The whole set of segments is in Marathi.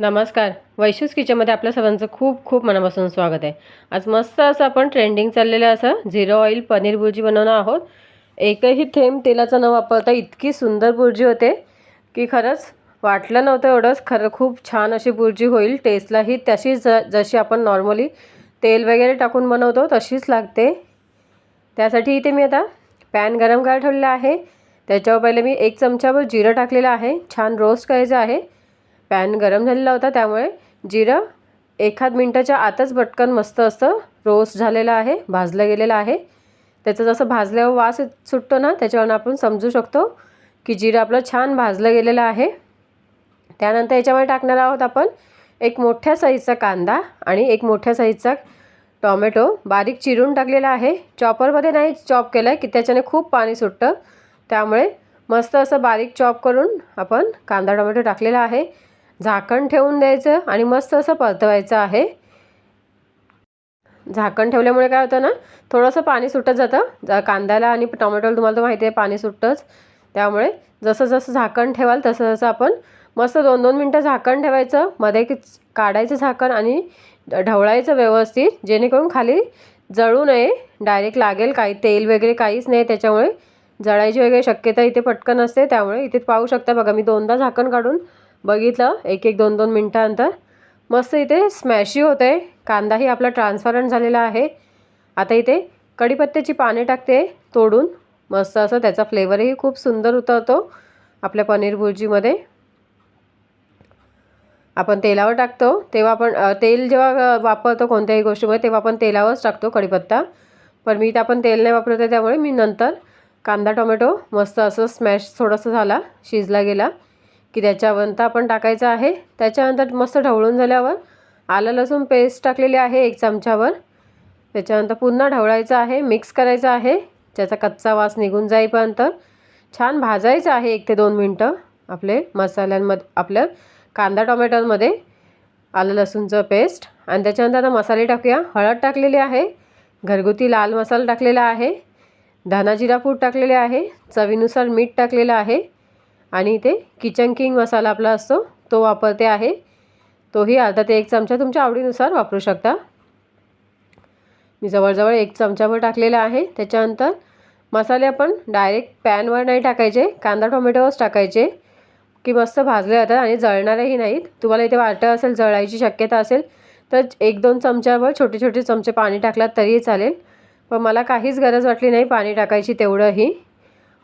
नमस्कार. वैशूस किचनमध्ये आपल्या सर्वांचं खूप खूप मनापासून स्वागत आहे. आज मस्त असं आपण ट्रेंडिंग चाललेलं असं. झिरो ऑइल पनीर भुर्जी बनवणार आहोत. एकही थेंब तेलाचा न वापरता इतकी सुंदर भुर्जी होते की खरंच वाटलं नव्हतं एवढंच. खरं खूप छान अशी भुर्जी होईल. टेस्टलाही तशी ज जशी आपण नॉर्मली तेल वगैरे टाकून बनवतो तशीच लागते. त्यासाठी इथे मी आता पॅन गरम करायला ठेवलेला आहे. त्याच्यावर पहिले मी एक चमचावर जिरं टाकलेलं आहे. छान रोस्ट करायचं आहे. पॅन गरम झालेला होता त्यामुळे जिरं एखाद मिनटाच्या आतच बटकन मस्त असं रोस्ट झालेलं आहे भाजलं गेलेलं आहे. त्याचं जसं भाजल्यावर वास सुटतो ना त्याच्यावरून आपण समजू शकतो की जिरं आपलं छान भाजलं गेलेलं आहे. त्यानंतर याच्यामध्ये टाकणार आहोत आपण एक मोठ्या साईजचा कांदा आणि एक मोठ्या साईजचा टॉमॅटो. बारीक चिरून टाकलेला आहे. चॉपरमध्ये नाही चॉप केलं आहे की त्याच्याने खूप पाणी सुटतं. त्यामुळे मस्त असं बारीक चॉप करून आपण कांदा टोमॅटो टाकलेला आहे. झाकण ठेवून द्यायचं आणि मस्त असं परतवायचं आहे. झाकण ठेवल्यामुळे काय होतं ना थोडंसं पाणी सुटत जातं. कांद्याला आणि टोमॅटोला तुम्हाला तर माहिती आहे पाणी सुटतंच. त्यामुळे जसं जसं झाकण ठेवाल तसं जसं आपण मस्त दोन दोन मिनटं झाकण ठेवायचं. मध्ये काढायचं झाकण आणि ढवळायचं व्यवस्थित जेणेकरून खाली जळू नये. डायरेक्ट लागेल काही तेल वगैरे काहीच नाही त्याच्यामुळे. जळायची वगैरे शक्यता इथे पटकन असते त्यामुळे इथे पाहू शकता बघा मी दोनदा झाकण काढून बघितलं? एक एक दोन दोन मिनटानंतर मस्त इथे स्मॅशी होत. आहे कांदाही आपला ट्रान्सपरंट झालेला आहे. आता इथे कढीपत्त्याची पाने टाकते तोडून. मस्त असं त्याचा फ्लेवरही खूप सुंदर उतरतो आपल्या पनीर भुर्जीमध्ये. आपण तेलावर टाकतो. तेव्हा आपण तेल जेव्हा वापरतो कोणत्याही गोष्टीमध्ये तेव्हा आपण तेलावरच टाकतो कढीपत्ता. पण मी आपण तेल नाही वापरत आहे त्यामुळे मी नंतर कांदा टोमॅटो मस्त असं स्मॅश थोडंसं झाला शिजला गेला. की त्याच्यावरंत आपण टाकायचं आहे. त्याच्यानंतर मस्त ढवळून झाल्यावर आलं लसूण पेस्ट टाकलेली आहे एक चमच्यावर त्याच्यानंतर पुन्हा ढवळायचं आहे मिक्स करायचं आहे. त्याचा कच्चा वास निघून जाईपर्यंत छान भाजायचं आहे एक ते दोन मिनटं. आपले मसाल्यांमध्ये आपल्या कांदा टोमॅटोमध्ये आलं लसूणचं पेस्ट आणि त्याच्यानंतर आता मसाले टाकूया. हळद टाकलेली आहे. घरगुती लाल मसाला टाकलेला आहे. धना जिरा पूड टाकलेले आहे. चवीनुसार मीठ टाकलेलं आहे. आणि इथे किचन किंग मसाला आपला असतो तो वापरते आहे. तोही अर्धा ते एक चमचा तुमच्या आवडीनुसार वापरू शकता. मी जवळजवळ एक चमचाभर टाकलेला आहे. त्याच्यानंतर मसाले आपण डायरेक्ट पॅनवर नाही टाकायचे कांदा टोमॅटोवरच टाकायचे. की मस्त भाजले जातात आणि जळणारही नाहीत. तुम्हाला इथे वाटत असेल जळायची शक्यता असेल तर एक दोन चमच्यावर छोटे छोटे चमचे पाणी टाकलात तरीही चालेल. पण मला काहीच गरज वाटली नाही पाणी टाकायची तेवढंही.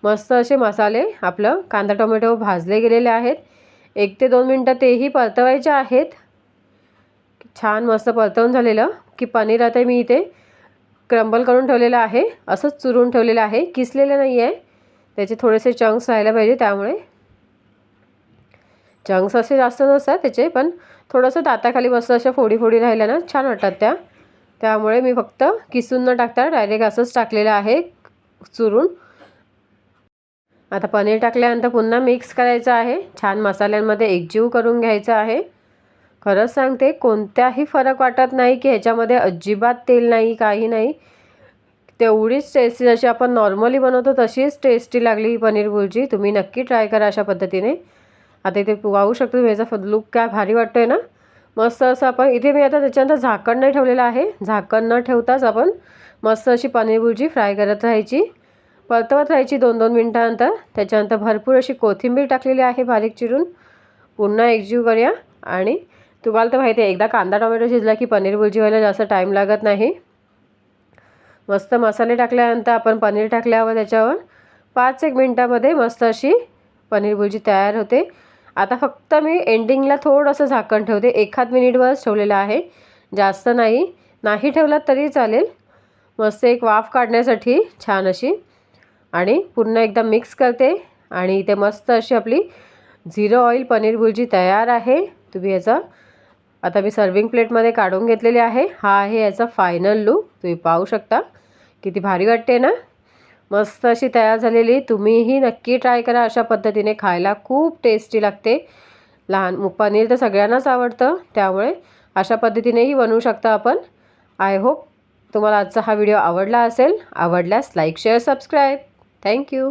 मस्त असे मसाले आपलं कांदा टोमॅटो भाजले गेलेले आहेत. एक ते दोन मिनटं तेही परतवायचे आहेत. छान मस्त परतवून झालेलं की पनीर आता मी इथे क्रंबल करून ठेवलेलं आहे. असंच चुरून ठेवलेलं आहे. किसलेलं नाही आहे त्याचे थोडेसे चंक्स राहायला पाहिजे त्यामुळे. चंक्स असे जास्त नसतात त्याचे पण थोडंसं दाताखाली मस्त अशा फोडी फोडी राहिल्या ना छान वाटतात त्या. त्यामुळे मी फक्त किसून न टाकता डायरेक्ट असंच टाकलेलं आहे चुरून. आता पनीर टाकल्यानंतर पुन्हा मिक्स करायचं आहे. छान मसाल्यांमध्ये एकजीव करून घ्यायचं आहे. खरंच सांगते कोणत्याही फरक वाटत नाही की ह्याच्यामध्ये अजिबात तेल नाही काही नाही. तेवढीच टेस्टी जशी आपण नॉर्मली बनवतो तशीच टेस्टी लागली ही पनीर भुर्जी. तुम्ही नक्की ट्राय करा अशा पद्धतीने. आता इथे पाहू शकतो तुम्ही याचा लुक काय भारी वाटतो आहे ना. मस्त असं आपण इथे मी आता त्याच्यानंतर झाकण नाही ठेवलेलं आहे. झाकण न ठेवताच आपण मस्त अशी पनीर भुर्जी फ्राय करत राहायची. परतवत राहायची दोन दोन मिनटानंतर. त्याच्यानंतर भरपूर अशी कोथिंबीर टाकलेली आहे बारीक चिरून. पुन्हा एकजीव करूया. आणि तुम्हाला तर माहिती आहे एकदा कांदा टोमॅटो शिजला की पनीर भुर्जी व्हायला जास्त टाईम लागत नाही. मस्त मसाले टाकल्यानंतर आपण पनीर टाकल्यावर त्याच्यावर. पाच एक मिनटामध्ये मस्त अशी पनीर भुर्जी तयार होते. आता फक्त मी एंडिंगला थोडंसं झाकण ठेवते. एखाद मिनिटवरच ठेवलेलं आहे. जास्त नाही. नाही ठेवलात तरी चालेल. मस्त एक वाफ काढण्यासाठी छान अशी आणि पुन्हा एकदा मिक्स करते. आणि इथे मस्त अशी आपली झिरो ऑइल पनीर भुर्जी तयार आहे. तुम्ही याचा आता मी सर्विंग प्लेटमध्ये काढून घेतलेली आहे. हा आहे याचा फायनल लुक तुम्ही पाहू शकता. किती भारी वाटते ना? मस्त अशी तयार झालेली. तुम्हीही नक्की ट्राय करा. अशा पद्धतीने खायला खूप टेस्टी लागते. लहान पनीर तर सगळ्यांनाच आवडतं. त्यामुळे अशा पद्धतीनेही बनवू शकता आपण. आय होप तुम्हाला आजचा हा व्हिडिओ आवडला असेल. आवडल्यास like share subscribe thank you